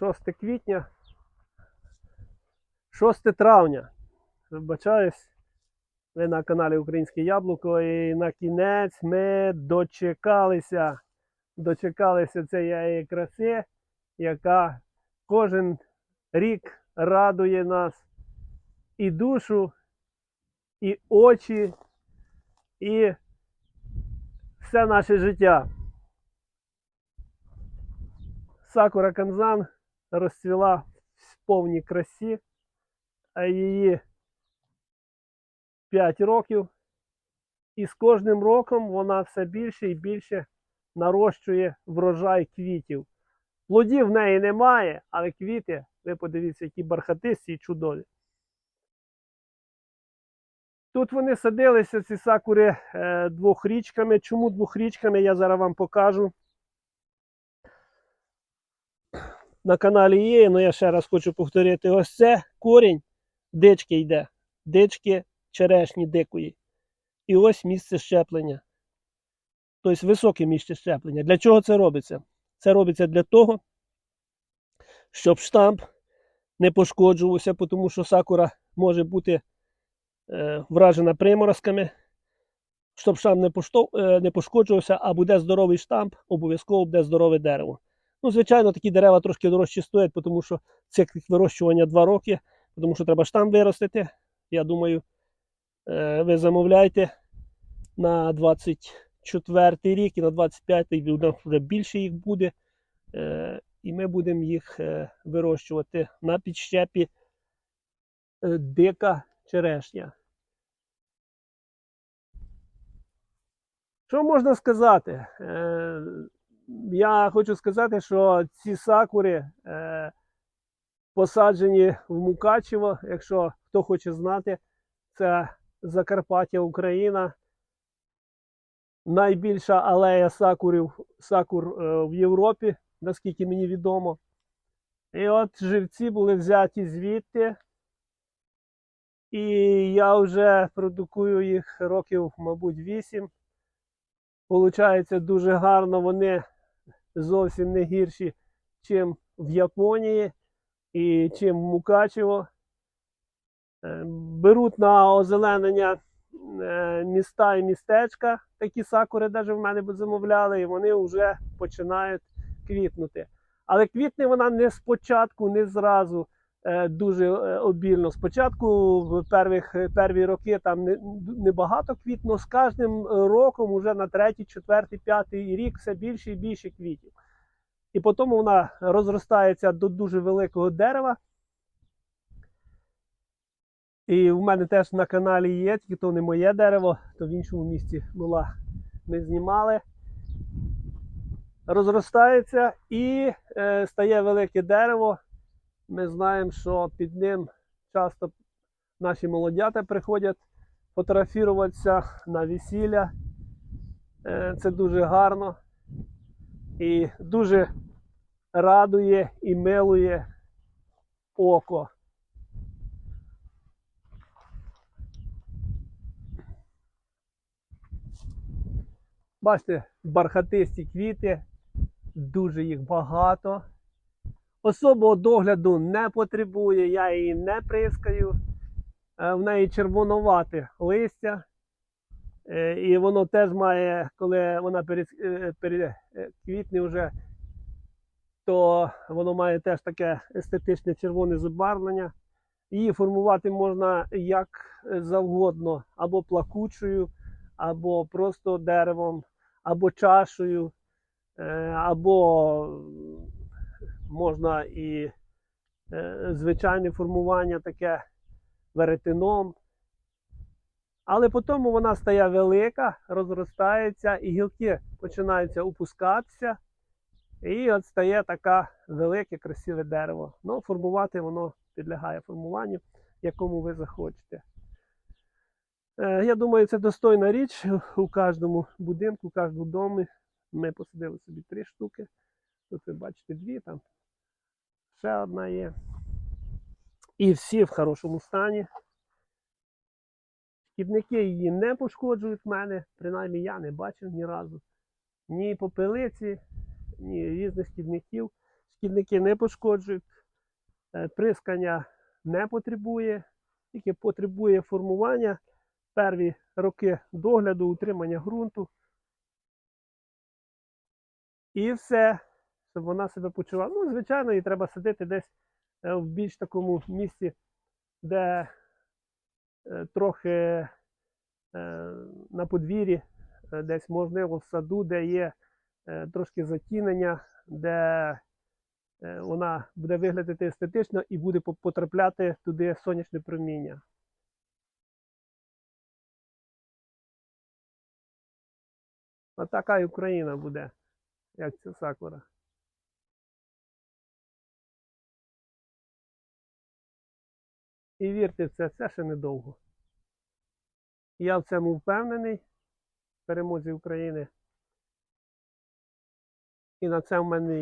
6 квітня. 6 травня. Вибачаюсь. Ви на каналі Українське Яблуко. І на кінець ми дочекалися. Дочекалися цієї краси, яка кожен рік радує нас і душу, і очі, і все наше життя. Сакура Канзан розцвіла в повній красі, а її 5 років. І з кожним роком вона все більше і більше нарощує врожай квітів. Плодів в неї немає, але квіти, ви подивіться, які бархатисті і чудові. Тут вони садилися, ці сакури е, двохрічками. Чому двохрічками, я зараз вам покажу. На каналі є, але я ще раз хочу повторити: ось це корінь дички йде. Дички черешні дикої. І ось місце щеплення. Тобто високе місце щеплення. Для чого це робиться? Це робиться для того, щоб штамп не пошкоджувався, тому що сакура може бути е, вражена приморозками. Щоб штамп не, е, не пошкоджувався, а буде здоровий штамп, обов'язково буде здорове дерево. Ну, звичайно, такі дерева трошки дорожче стоять, тому що цикл вирощування 2 роки, тому що треба штамп виростити. Я думаю, е, ви замовляйте на 24 рік і на 25-й вже більше їх буде. Е, і ми будемо їх е, вирощувати на підщепі дика черешня. Що можна сказати? Я хочу сказати, що ці сакури е, посаджені в Мукачево. Якщо хто хоче знати, це Закарпаття, Україна. Найбільша алея сакурів, сакур е, в Європі, наскільки мені відомо. І от живці були взяті звідти. І я вже продукую їх років, мабуть, 8. Получається дуже гарно. Вони зовсім не гірші, чим в Японії і чим в Мукачево. Е, Беруть на озеленення е, міста і містечка. Такі сакури навіть в мене замовляли, і вони вже починають квітнути. Але квітне вона не спочатку, не зразу дуже е, обільно. Спочатку в первих, перві роки там не- небагато квітно, з кожним роком, уже на третій, четвертий, п'ятий рік все більше і більше квітів. І потім вона розростається до дуже великого дерева. І в мене теж на каналі є, тільки то не моє дерево, то в іншому місці була. Ми знімали. Розростається і е, стає велике дерево. Ми знаємо, що під ним часто наші молодята приходять фотографуватися на весілля. Е, це дуже гарно і дуже радує і милує око. Бачите, бархатисті квіти, дуже їх багато. Особого догляду не потребує, я її не прискаю. Е, В неї червонувате листя. Е, І воно теж має, коли вона перес- е, переквітне вже, то воно має теж таке естетичне червоне забарвлення. Її формувати можна як завгодно, або плакучою, або просто деревом, або чашею, або можна і е, звичайне формування таке веретеном. Але потім вона стає велика, розростається, і гілки починаються опускатися. І от стає таке велике, красиве дерево. Ну, формувати воно підлягає формуванню, якому ви захочете. Е, Я думаю, це достойна річ у кожному будинку, у кожному домі. Ми посадили собі три штуки. Тут ви бачите дві, там ще одна є. І всі в хорошому стані. Шкідники її не пошкоджують в мене, принаймні я не бачив ні разу. Ні попелиці, ні різних шкідників. шкідники не пошкоджують, е, прискання не потребує, тільки потребує формування перві роки догляду, утримання ґрунту. І все, щоб вона себе почувала. Ну, звичайно, її треба садити десь е, в більш такому місці, де е, трохи е, на подвір'ї, десь можливо в саду, де є трошки затінення, де вона буде виглядати естетично і буде потрапляти туди сонячне проміння. А така і Україна буде, як ця сакура. І вірте в це, це ще недовго. Я в цьому впевнений в перемозі України. І на це в мене